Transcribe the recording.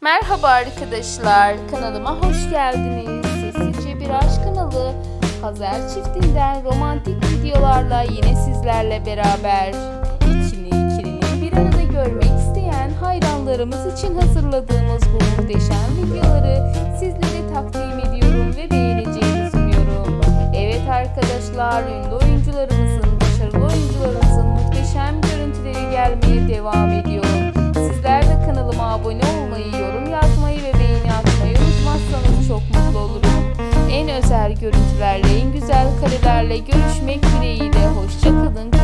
Merhaba arkadaşlar, kanalıma hoş geldiniz. Sessizce Bir Aşk kanalı Hazer çiftinden romantik videolarla yine sizlerle beraber. İkili ikilinin bir arada görmek isteyen hayranlarımız için hazırladığımız bu muhteşem videoları sizlere takdim ediyorum ve beğeneceğinizi umuyorum. Evet arkadaşlar, ünlü oyuncularımızın, başarılı oyuncularımızın muhteşem görüntüleri gelmeye devam ediyor. en özel görüntülerle, en güzel karelerle görüşmek dileğiyle. Hoşçakalın.